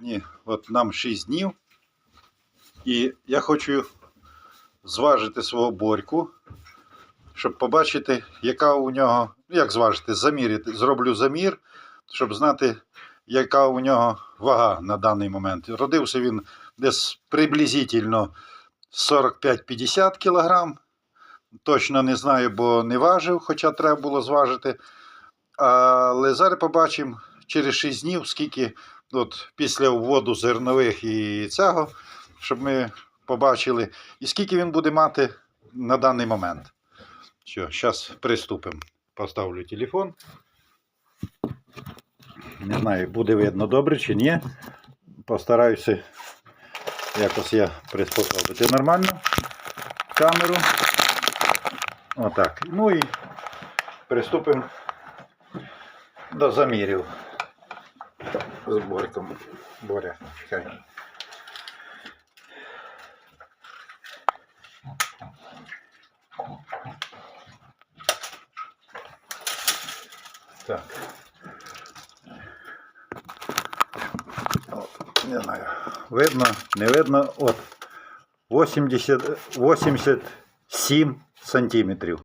Сьогодні от нам 6 днів. І я хочу зважити свого борьку, щоб побачити, яка у нього, ну як зважити, заміряти. Зроблю замір, щоб знати, яка у нього вага на даний момент. Родився він десь приблизительно 45-50 кг. Точно не знаю, бо не важив, хоча треба було зважити. Але зараз побачимо через 6 днів, скільки от, після вводу зернових і цього, щоб ми побачили, і скільки він буде мати на даний момент. Все, зараз приступимо. Поставлю телефон. Не знаю, буде видно добре чи ні. Постараюся якось я приспособити нормально камеру. Отак. Ну і приступимо до замірів з Борьком. Боря, чекай. Так. От, не знаю. Видно, не видно. От 80, 87 сантиметрів.